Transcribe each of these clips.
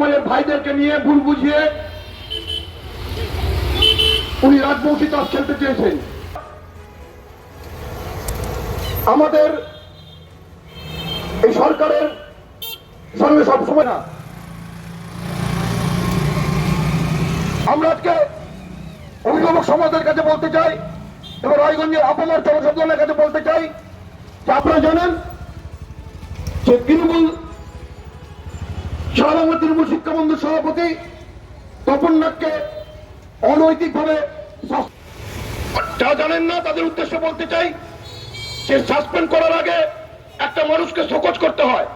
সমাজের ভাইদেরকে নিয়ে ভুল বুঝিয়ে উনি রাজবংশী তাস খেলতে চেয়েছেন। আমাদের এই সরকারের সঙ্গে সবসময় না। আমরা আজকে অভিভাবক সমাজের কাছে বলতে চাই, এবং রায়গঞ্জের আপামার জনসাধারণের কাছে বলতে চাই যে আপনারা জানেন যে তৃণমূল সারা তৃণমূল শিক্ষা বন্ধুর সভাপতি তপন নাথকে অনৈতিকভাবে যা জানেন না, তাদের উদ্দেশ্যে বলতে চাই, যে সাসপেন্ড করার আগে একটা মানুষকে শোকজ করতে হয়।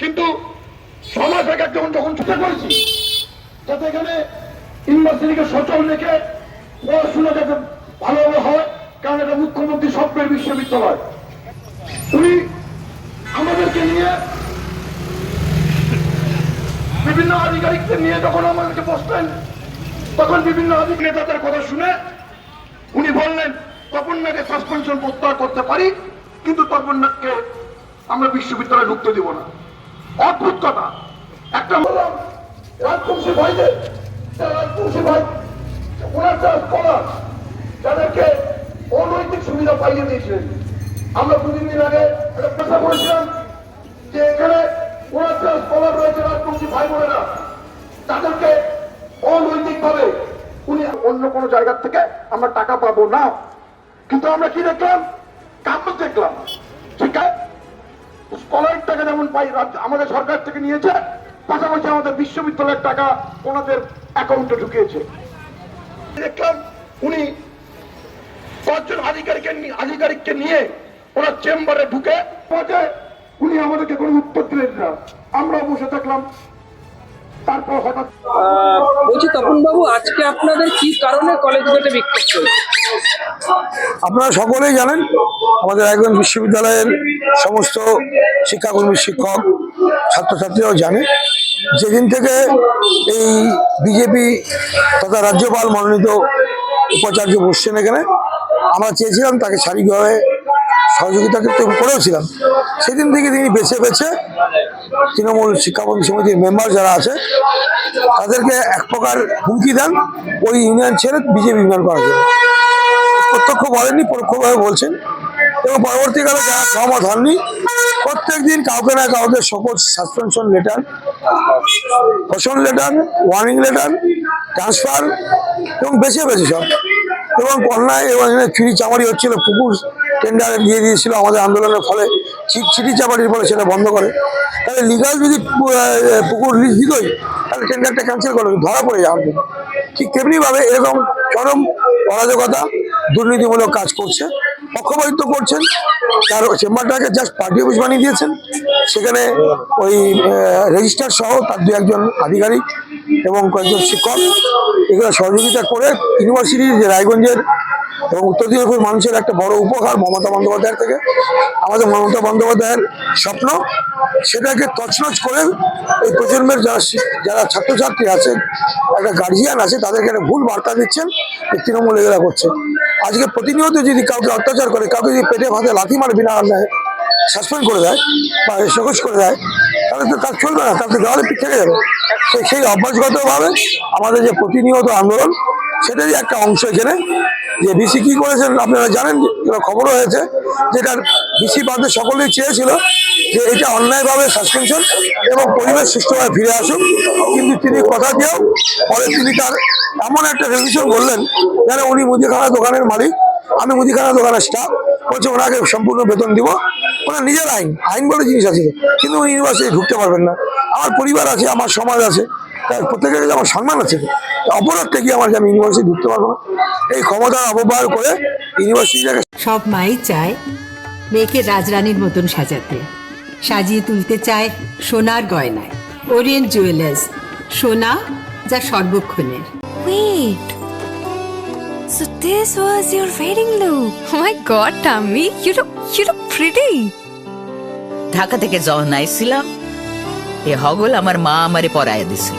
কিন্তু সমাজ থেকে যখন যখন চেষ্টা করেছি যাতে এখানে ইউনিভার্সিটিকে সচল রেখে পড়াশোনা যাতে ভালোভাবে হয়, কারণ এটা মুখ্যমন্ত্রী স্বপ্নের বিশ্ববিদ্যালয়। উনি আমাদেরকে নিয়ে বিভিন্ন আধিকারিকদের নিয়ে যখন আমাদেরকে বসতেন তখন বিভিন্ন আধিকারিক নেতাদের কথা শুনে উনি বললেন তপন্নাকে সাসপেনশন প্রত্যাহার করতে পারি, কিন্তু তপন্নাকে আমরা বিশ্ববিদ্যালয়ে ঢুকতে দিব না। অদ্ভুত কথা। একটা বললাম রাজবংশী ভাইদের রাজবংশী ভাই, ওনার যারা স্কলার যাদেরকে অনৈতিক সুবিধা পাইয়ে দিয়েছিলেন। আমরা দুদিন দিন আগে একটা পেশা করেছিলাম ভাই বোনেরা তাদেরকে অনৈতিকভাবে উনি অন্য কোনো জায়গা থেকে আমরা টাকা পাবো না। কিন্তু আমরা কি দেখলাম? কাগজ দেখলাম। ঠিক স্কলারের টাকা যেমন পাই আমাদের সরকার থেকে নিয়েছে, পাশাপাশি আমাদের বিশ্ববিদ্যালয়ের টাকা ওনাদের অ্যাকাউন্টে ঢুকিয়েছে। দেখলাম উনি পাঁচজন আধিকারিকের আধিকারিককে নিয়ে ওনার চেম্বারে ঢুকে উনি আমাদেরকে কোনো উত্তর দিলেন না। আমরা বসে থাকলাম। তারপর হঠাৎ বলছি তপনবাবু আজকে আপনাদের কি কারণে কলেজ গেটে বিক্ষোভ চলছে? আপনারা সকলেই জানেন আমাদের একজন বিশ্ববিদ্যালয়ের সমস্ত শিক্ষাকর্মী শিক্ষক ছাত্রছাত্রীরাও জানে যেদিন থেকে এই বিজেপি তথা রাজ্যপাল মনোনীত উপাচার্য বসছেন এখানে আমরা চেয়েছিলাম তাকে শারীরিকভাবে সহযোগিতা করেওছিলাম সেদিন থেকে তিনি বেছে বেছে তৃণমূল শিক্ষাকর্মী সমিতির মেম্বার যারা আছে, তাদেরকে এক প্রকার হুমকি দেন ওই ইউনিয়ন ছেড়ে বিজেপি ইউনিয়ন করার জন্য। প্রত্যক্ষ বলেননি, পরোক্ষভাবে বলছেন। এবং পরবর্তীকালে যারা সহমত হননি, প্রত্যেক দিন কাউকে না কাউকে সকল সাসপেনশন লেটার ফসল লেটার ওয়ার্নিং লেটার ট্রান্সফার এবং বেছে বেছে সব। এবং অন্যায় এবং চুরি চামারি হচ্ছিল, পুকুর টেন্ডার দিয়ে দিয়েছিল, আমাদের আন্দোলনের ফলে চি- চিঠি চামারির ফলে সেটা বন্ধ করে। তাহলে লিগাল যদি পুকুর লিজ দিতই তাহলে টেন্ডারটা ক্যান্সেল করবে ধরা পড়ে যাওয়ার জন্য। ঠিক তেমনিভাবে এরকম চরম অরাজকতা, দুর্নীতিমূলক কাজ করছে, পক্ষপাতিত্ব করছেন, তার চেম্বারটাকে জাস্ট পার্টি অফিস বানিয়ে দিয়েছেন, সেখানে ওই রেজিস্টার সহ তার দু একজন আধিকারিক এবং কয়েকজন শিক্ষক, এগুলো সহযোগিতা করে ইউনিভার্সিটির যে রায়গঞ্জের এবং উত্তর দিনাজপুর মানুষের একটা বড় উপকার মমতা বন্দ্যোপাধ্যায়ের থেকে। আমাদের মমতা বন্দ্যোপাধ্যায়ের স্বপ্ন, সেটাকে তছনছ করে এই প্রজন্মের যারা যারা ছাত্রছাত্রী আছে একটা গার্জিয়ান আছে, তাদেরকে একটা ভুল বার্তা দিচ্ছেন তৃণমূল এগুলা করছে। আজকে প্রতিনিয়ত যদি কাউকে অত্যাচার করে, কাউকে যদি পেটে ভাতে লাথি মারে বিনা কারণে সাসপেন্ড করে দেয়, বা সকোজ করে দেয়, তাহলে তো কাজ চলবে না তাহলে তো দেওয়ালে থেকে যাবে। সেই অভ্যাসগতভাবে আমাদের যে প্রতিনিয়ত আন্দোলন সেটারই একটা অংশ এখানে। যে বিসি কি করেছেন আপনারা জানেন খবরও হয়েছে যেটা বিসি বাদে সকলেই চেয়েছিল যে এটা অন্যায়ভাবে সাসপেনশন এবং পরিবেশ সুষ্ঠুভাবে ফিরে আসুক। কিন্তু তিনি কথা দিয়েও পরে তিনি তার এমন একটা রেজলিউশন করলেন, যেন উনি মুদিখানা দোকানের মালিক, আমি মুদিখানা দোকানের স্টাফ বলছে ওনাকে সম্পূর্ণ বেতন দিব। ওনার নিজের আইন আইন বলে জিনিস আছে। কিন্তু উনি ইউনিভার্সিটি ঢুকতে পারবেন না। আমার পরিবার আছে, আমার সমাজ আছে। প্রত্যেকের কাছে আমার সম্মান আছে তা অপরাধটা কি আমার আমি ইউনিভার্সিটি ঢুকতে পারব না এই ক্ষমতার অপব্যবহার করে ইউনিভার্সিটিটাকে সব মাই চায় মেয়েকে রাজরানীর মতন সাজাতে সাজিয়ে তুলতে চায় সোনার গয়নায় ওরিয়েন্ট জুয়েলার্স সোনা যা সর্বক্ষণের Wait. So this was your wedding look. Oh my god, Tammy, you look you look pretty. Dhaka থেকে যখন আইছিলাম এ হগল আমার মা আমারে পরায় দিছিল